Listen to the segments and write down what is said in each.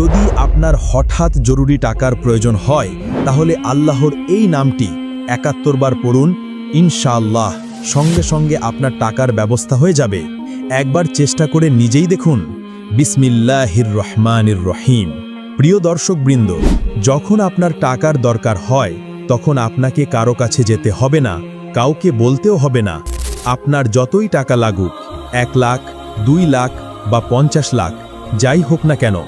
যদি আপনার হঠাৎ জরুরি টাকার প্রয়োজন হয়, তাহলে আল্লাহর এই নামটি একাত্তর বার পড়ুন, ইনশাআল্লাহ। সঙ্গে সঙ্গে আপনার টাকার ব্যবস্থা হয়ে যাবে। একবার চেষ্টা করে নিজেই দেখুন। বিসমিল্লাহির রহমানির রহিম। প্রিয় দর্শকবৃন্দ, যখন আপনার টাকার দরকার হয়, তখন আপনাকে কারও কাছে যেতে হবে না, কাউকে বলতেও হবে না। আপনার যতই টাকা লাগুক, এক লাখ, দুই লাখ বা পঞ্চাশ লাখ, যাই হোক না কেন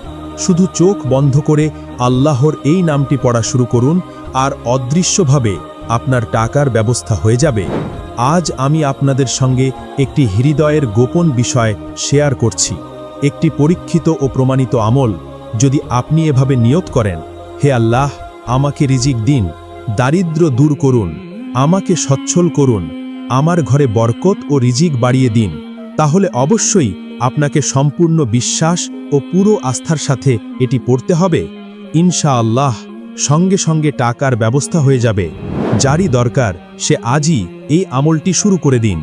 শুধু চোখ বন্ধ করে আল্লাহর এই নামটি পড়া শুরু করুন, আর অদৃশ্যভাবে আপনার টাকার ব্যবস্থা হয়ে যাবে। আজ আমি আপনাদের সঙ্গে একটি হৃদয়ের গোপন বিষয় শেয়ার করছি। একটি পরীক্ষিত ও প্রমাণিত আমল, যদি আপনি এভাবে নিয়ত করেন, হে আল্লাহ, আমাকে রিজিক দিন, দারিদ্র দূর করুন, আমাকে সচ্ছল করুন, আমার ঘরে বরকত ও রিজিক বাড়িয়ে দিন, তাহলে অবশ্যই আপনাকে সম্পূর্ণ বিশ্বাস ও পুরো আস্থার সাথে এটি পড়তে হবে। ইনশাআল্লাহ, সঙ্গে সঙ্গে টাকার ব্যবস্থা হয়ে যাবে। যারই দরকার, সে আজই এই আমলটি শুরু করে দিন।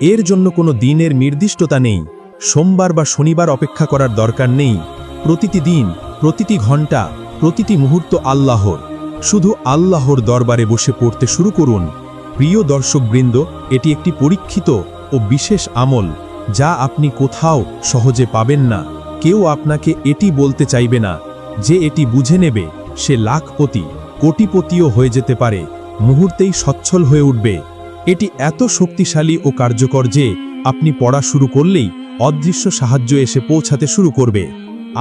এর জন্য কোনো দিনের নির্দিষ্টতা নেই। সোমবার বা শনিবার অপেক্ষা করার দরকার নেই। প্রতিটি দিন, প্রতিটি ঘণ্টা প্রতিটি মুহূর্ত আল্লাহর। শুধু আল্লাহর দরবারে বসে পড়তে শুরু করুন। প্রিয় দর্শকবৃন্দ, এটি একটি পরীক্ষিত ও বিশেষ আমল। যা আপনি কোথাও সহজে পাবেন না। কেউ আপনাকে এটি বলতে চাইবে না, যে এটি বুঝে নেবে, সে লাখপতি, কোটিপতিও হয়ে যেতে পারে, মুহূর্তেই সচ্ছল হয়ে উঠবে। এটি এত শক্তিশালী ও কার্যকর যে, আপনি পড়া শুরু করলেই অদৃশ্য সাহায্য এসে পৌঁছাতে শুরু করবে।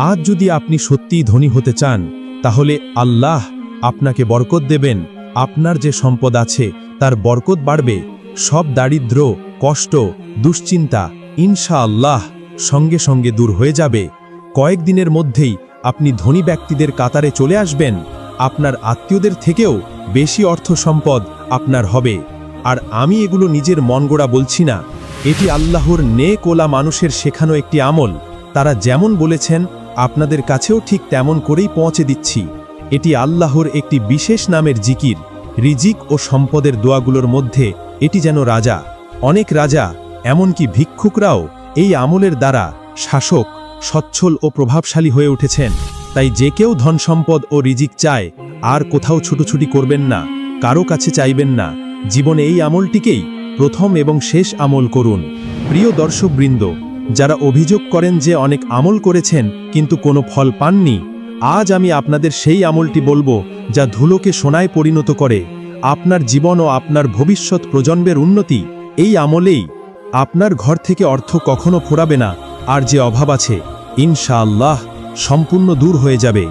আজ যদি আপনি সত্যিই ধনী হতে চান, তাহলে আল্লাহ আপনাকে বরকত দেবেন, আপনার যে সম্পদ আছে, তার বরকত বাড়বে। সব দারিদ্র, কষ্ট, দুশ্চিন্তা ইনশা আল্লাহ সঙ্গে সঙ্গে দূর হয়ে যাবে। কয়েকদিনের মধ্যেই আপনি ধনী ব্যক্তিদের কাতারে চলে আসবেন। আপনার আত্মীয়দের থেকেও বেশি অর্থ সম্পদ আপনার হবে। আর আমি এগুলো নিজের মন গোড়া বলছি না। এটি আল্লাহর নে কোলা মানুষের শেখানো একটি আমল। তারা যেমন বলেছেন, আপনাদের কাছেও ঠিক তেমন করেই পৌঁছে দিচ্ছি। এটি আল্লাহর একটি বিশেষ নামের জিকির। রিজিক ও সম্পদের দোয়াগুলোর মধ্যে এটি যেন রাজা। অনেক রাজা এমনকি ভিক্ষুকরাও এই আমলের দ্বারা শাসক, সচ্ছল ও প্রভাবশালী হয়ে উঠেছেন। তাই যে কেউ ধন সম্পদ ও রিজিক চায়, আর কোথাও ছুটোছুটি করবেন না, কারও কাছে চাইবেন না। জীবনে এই আমলটিকেই প্রথম এবং শেষ আমল করুন। প্রিয় দর্শকবৃন্দ, যারা অভিযোগ করেন যে অনেক আমল করেছেন, কিন্তু কোনো ফল পাননি, আজ আমি আপনাদের সেই আমলটি বলব, যা ধুলোকে সোনায় পরিণত করে। আপনার জীবন ও আপনার ভবিষ্যৎ প্রজন্মের উন্নতি, এই আমলেই আপনার ঘর থেকে অর্থ কখনো ফোরাবে না, আর যে অভাব আছে, ইনশাআল্লাহ, সম্পূর্ণ দূর হয়ে যাবে।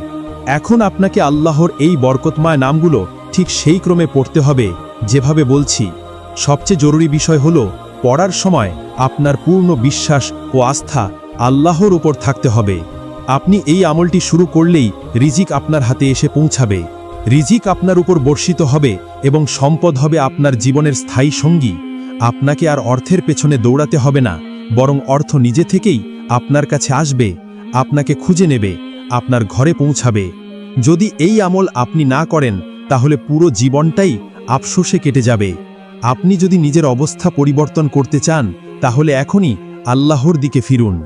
এখন আপনাকে আল্লাহর এই বরকতময় নামগুলো ঠিক সেই ক্রমে পড়তে হবে, যেভাবে বলছি। সবচেয়ে জরুরি বিষয় হল, পড়ার সময় আপনার পূর্ণ বিশ্বাস ও আস্থা আল্লাহর উপর থাকতে হবে। আপনি এই আমলটি শুরু করলেই রিজিক আপনার হাতে এসে পৌঁছাবে। রিজিক আপনার উপর বর্ষিত হবে এবং সম্পদ হবে আপনার জীবনের স্থায়ী সঙ্গী। আপনাকে আর অর্থের পেছনে দৌড়াতে হবে না, বরং অর্থ নিজে থেকেই আপনার কাছে আসবে, আপনাকে খুঁজে নেবে, আপনার ঘরে পৌঁছাবে। যদি এই আমল আপনি না করেন, তাহলে পুরো জীবনটাই আফসোসে কেটে যাবে। আপনি যদি নিজের অবস্থা পরিবর্তন করতে চান, তাহলে এখনই আল্লাহর দিকে ফিরুন।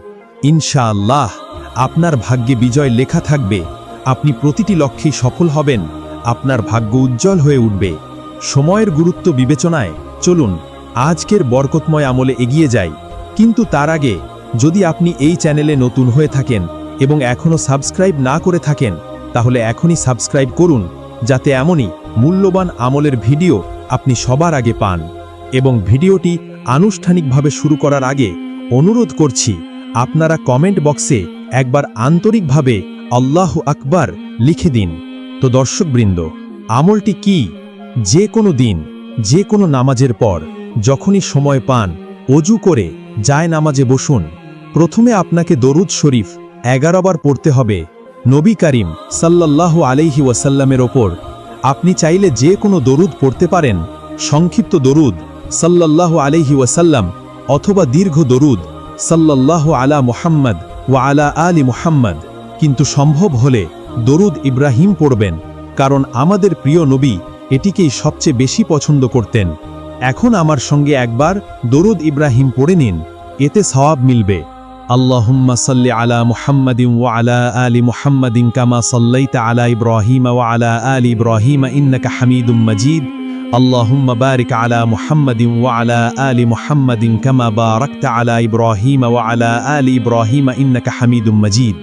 ইনশাআল্লাহ, আপনার ভাগ্যে বিজয় লেখা থাকবে, আপনি প্রতিটি লক্ষ্যেই সফল হবেন, আপনার ভাগ্য উজ্জ্বল হয়ে উঠবে। সময়ের গুরুত্ব বিবেচনায় চলুন আজকের বরকতময় আমলে এগিয়ে যাই। কিন্তু তার আগে, যদি আপনি এই চ্যানেলে নতুন হয়ে থাকেন এবং এখনও সাবস্ক্রাইব না করে থাকেন, তাহলে এখনই সাবস্ক্রাইব করুন, যাতে এমনই মূল্যবান আমলের ভিডিও আপনি সবার আগে পান। এবং ভিডিওটি আনুষ্ঠানিকভাবে শুরু করার আগে অনুরোধ করছি, আপনারা কমেন্ট বক্সে একবার আন্তরিকভাবে আল্লাহ আকবার লিখে দিন। তো দর্শকবৃন্দ, আমলটি কি? যে কোনো দিন, যে কোনো নামাজের পর। যখনই সময় পান, অজু করে যায় নামাজে বসুন। প্রথমে আপনাকে দরুদ শরীফ এগারোবার পড়তে হবে। নবী করিম সাল্লাল্লাহ আলাইহি ওয়াসাল্লামের ওপর আপনি চাইলে যে কোনো দরুদ পড়তে পারেন। সংক্ষিপ্ত দরুদ সাল্লাল্লাহ আলাইহি ওয়াসাল্লাম অথবা দীর্ঘ দরুদ সাল্লাল্লাহ আলা মুহাম্মদ ওয়া আলা আলী মুহাম্মদ। কিন্তু সম্ভব হলে দরুদ ইব্রাহিম পড়বেন, কারণ আমাদের প্রিয় নবী এটিকেই সবচেয়ে বেশি পছন্দ করতেন। এখন আমার সঙ্গে একবার দরুদ ইব্রাহিম পড়ে নিন এতে সওয়াব মিলবে اللهم صل على محمد وعلى آل محمد كما صليت على إبراهيم وعلى آل إبراهيم إنك حميد مجيد اللهم بارك على محمد وعلى آل محمد كما باركت على إبراهيم وعلى آل إبراهيم إنك حميد مجيد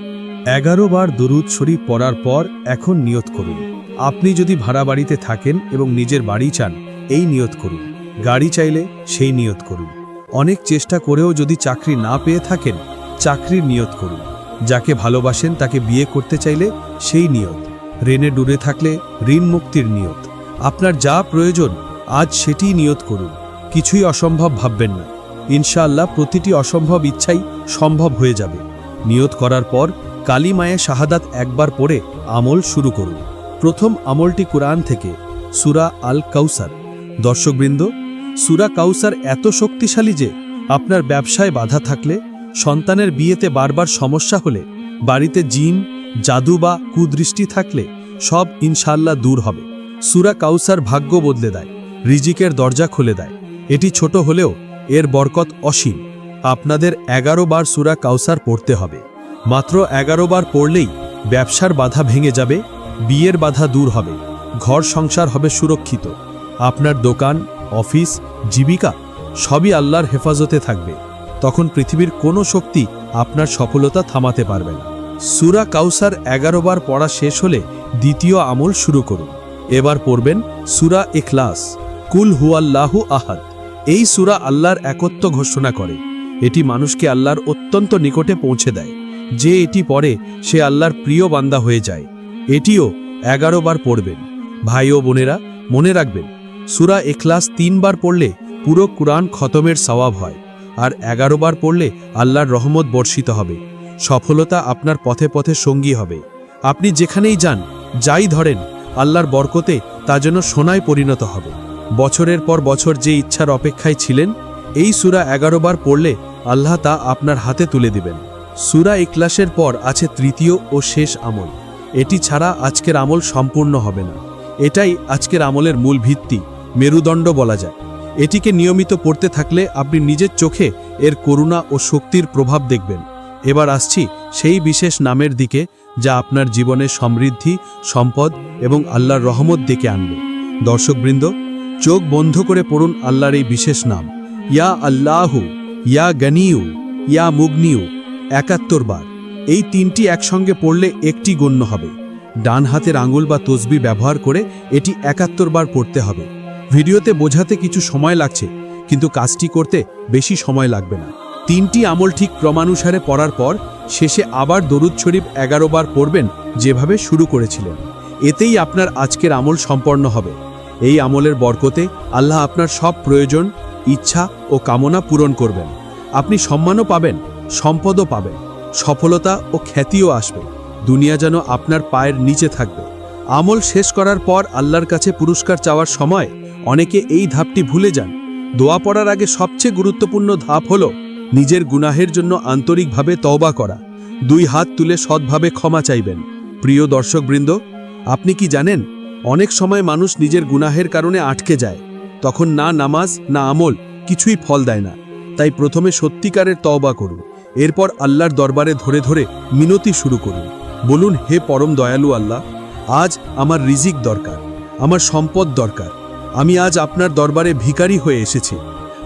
এগারো বার দরুদ শরীফ পড়ার পর এখন নিয়ত করুন আপনি যদি ভাড়া বাড়িতে থাকেন এবং নিজের বাড়ি চান এই নিয়ত করুন গাড়ি চাইলে সেই নিয়ত করুন। অনেক চেষ্টা করেও যদি চাকরি না পেয়ে থাকেন, চাকরির নিয়ত করুন। যাকে ভালোবাসেন তাকে বিয়ে করতে চাইলে সেই নিয়ত। ঋণে ডুবে থাকলে ঋণ মুক্তির নিয়ত। আপনার যা প্রয়োজন, আজ সেটিই নিয়ত করুন। কিছুই অসম্ভব ভাববেন না। ইনশাআল্লাহ প্রতিটি অসম্ভব ইচ্ছাই সম্ভব হয়ে যাবে। নিয়ত করার পর কালী মায়ে শাহাদাত একবার পড়ে আমল শুরু করুন। প্রথম আমলটি কোরআন থেকে, সুরা আল কাউসার দর্শকবৃন্দ সুরা কাউসার এত শক্তিশালী যে, আপনার ব্যবসায় বাধা থাকলে, সন্তানের বিয়েতে বারবার সমস্যা হলে, বাড়িতে জিন, জাদু বা কুদৃষ্টি থাকলে, সব ইনশাল্লাহ দূর হবে। সুরা কাউসার ভাগ্য বদলে দেয়, রিজিকের দরজা খুলে দেয়। এটি ছোট হলেও এর বরকত অসীম। আপনাদের এগারো বার সুরা কাউসার পড়তে হবে। মাত্র এগারো বার পড়লেই ব্যবসার বাধা ভেঙে যাবে, বিয়ের বাধা দূর হবে, ঘর সংসার হবে সুরক্ষিত। আপনার দোকান অফিস, জীবিকা, সবই আল্লাহর হেফাজতে থাকবে। তখন পৃথিবীর কোনো শক্তি আপনার সফলতা থামাতে পারবে না। সুরা কাউসার এগারো বার পড়া শেষ হলে দ্বিতীয় আমল শুরু করুন। এবার পড়বেন সুরা ইখলাস, কুল হুয়াল্লাহু আহাদ। এই সুরা আল্লাহর একত্ব ঘোষণা করে। এটি মানুষকে আল্লাহর অত্যন্ত নিকটে পৌঁছে দেয়। যে এটি পড়ে, সে আল্লাহর প্রিয় বান্দা হয়ে যায়। এটিও এগারো বার পড়বেন। ভাই ও বোনেরা, মনে রাখবেন সুরা এখলাস তিনবার পড়লে পুরো কুরআন খতমের সওয়াব হয়, আর এগারো বার পড়লে আল্লাহর রহমত বর্ষিত হবে, সফলতা আপনার পথে পথে সঙ্গী হবে। আপনি যেখানেই যান, যাই ধরেন, আল্লাহর বরকতে তা যেন সোনায় পরিণত হবে। বছরের পর বছর যে ইচ্ছার অপেক্ষায় ছিলেন, এই সুরা এগারো বার পড়লে আল্লাহ তা আপনার হাতে তুলে দিবেন। সুরা ইকলাসের পর আছে তৃতীয় ও শেষ আমল। এটি ছাড়া আজকের আমল সম্পূর্ণ হবে না। এটাই আজকের আমলের মূল ভিত্তি। মেরুদণ্ড বলা যায়। এটিকে নিয়মিত পড়তে থাকলে আপনি নিজের চোখে এর করুণা ও শক্তির প্রভাব দেখবেন। এবার আসছি সেই বিশেষ নামের দিকে, যা আপনার জীবনে সমৃদ্ধি, সম্পদ এবং আল্লাহর রহমত ডেকে আনবে। দর্শকবৃন্দ, চোখ বন্ধ করে পড়ুন আল্লাহর এই বিশেষ নাম। ইয়া আল্লাহু, ইয়া গনিউ, ইয়া মুগনিউ, একাত্তর বার। এই তিনটি একসঙ্গে পড়লে একটি গণ্য হবে। ডান হাতের আঙুল বা তসবি ব্যবহার করে এটি একাত্তর বার পড়তে হবে। ভিডিওতে বোঝাতে কিছু সময় লাগছে, কিন্তু কাজটি করতে বেশি সময় লাগবে না। তিনটি আমল ঠিক ক্রমানুসারে পড়ার পর, শেষে আবার দরুদ শরীফ এগারো বার পড়বেন যেভাবে শুরু করেছিলেন। এতেই আপনার আজকের আমল সম্পন্ন হবে। এই আমলের বরকতে আল্লাহ আপনার সব প্রয়োজন, ইচ্ছা ও কামনা পূরণ করবেন। আপনি সম্মানও পাবেন, সম্পদও পাবেন, সফলতা ও খ্যাতিও আসবে। দুনিয়া যেন আপনার পায়ের নিচে থাকবে। আমল শেষ করার পর আল্লাহর কাছে পুরস্কার চাওয়ার সময় অনেকে এই ধাপটি ভুলে যান। দোয়া পড়ার আগে সবচেয়ে গুরুত্বপূর্ণ ধাপ হল নিজের গুনাহের জন্য আন্তরিকভাবে তওবা করা। দুই হাত তুলে সৎভাবে ক্ষমা চাইবেন। প্রিয় দর্শকবৃন্দ, আপনি কি জানেন, অনেক সময় মানুষ নিজের গুনাহের কারণে আটকে যায়। তখন না নামাজ, না আমল কিছুই ফল দেয় না। তাই প্রথমে সত্যিকারের তওবা করুন। এরপর আল্লাহর দরবারে ধরে ধরে মিনতি শুরু করুন। বলুন, হে পরম দয়ালু আল্লাহ, আজ আমার রিজিক দরকার, আমার সম্পদ দরকার। আমি আজ আপনার দরবারে ভিখারি হয়ে এসেছি।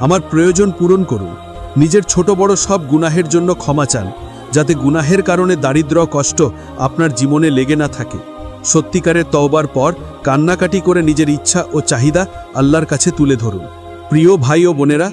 আমার প্রয়োজন পূরণ করুন। নিজের ছোট বড় সব গুনাহের জন্য ক্ষমা চান, যাতে গুনাহের কারণে দারিদ্র কষ্ট আপনার জীবনে লেগে না থাকে। সত্যিকারের তওবার পর কান্নাকাটি করে নিজের ইচ্ছা ও চাহিদা আল্লাহর কাছে তুলে ধরুন। প্রিয় ভাই ও বোনেরা,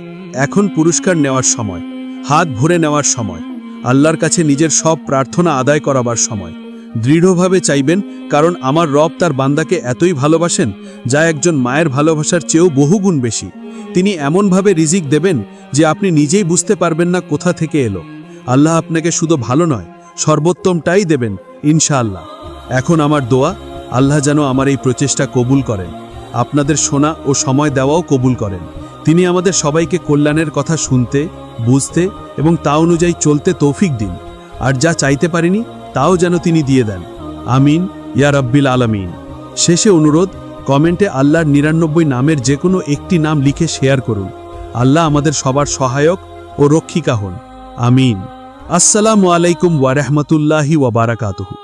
এখন পুরস্কার নেওয়ার সময়, হাত ভরে নেওয়ার সময়, আল্লাহর কাছে নিজের সব প্রার্থনা আদায় করাবার সময়। দৃঢ়ভাবে চাইবেন, কারণ আমার রব তার বান্দাকে এতই ভালোবাসেন, যা একজন মায়ের ভালোবাসার চেয়েও বহুগুণ বেশি। তিনি এমনভাবে রিজিক দেবেন যে আপনি নিজেই বুঝতে পারবেন না কোথা থেকে এলো। আল্লাহ আপনাকে শুধু ভালো নয়, সর্বোত্তমটাই দেবেন, ইনশাআল্লাহ। এখন আমার দোয়া, আল্লাহ যেন আমার এই প্রচেষ্টা কবুল করেন। আপনাদের শোনা ও সময় দেওয়াও কবুল করেন। তিনি আমাদের সবাইকে কল্যাণের কথা শুনতে, বুঝতে এবং তা অনুযায়ী চলতে তৌফিক দিন। আর যা চাইতে পারিনি তাও যেন তিনি দিয়ে দেন। আমিন, ইয়া রব্বিল আলামিন। শেষে অনুরোধ, কমেন্টে আল্লাহর নিরানব্বই নামের যে কোনো একটি নাম লিখে শেয়ার করুন। আল্লাহ আমাদের সবার সহায়ক ও রক্ষিকা হন। আমিন। আসসালামু আলাইকুম ওয়ারহমতুল্লাহি ওয়াবারাকাতুহু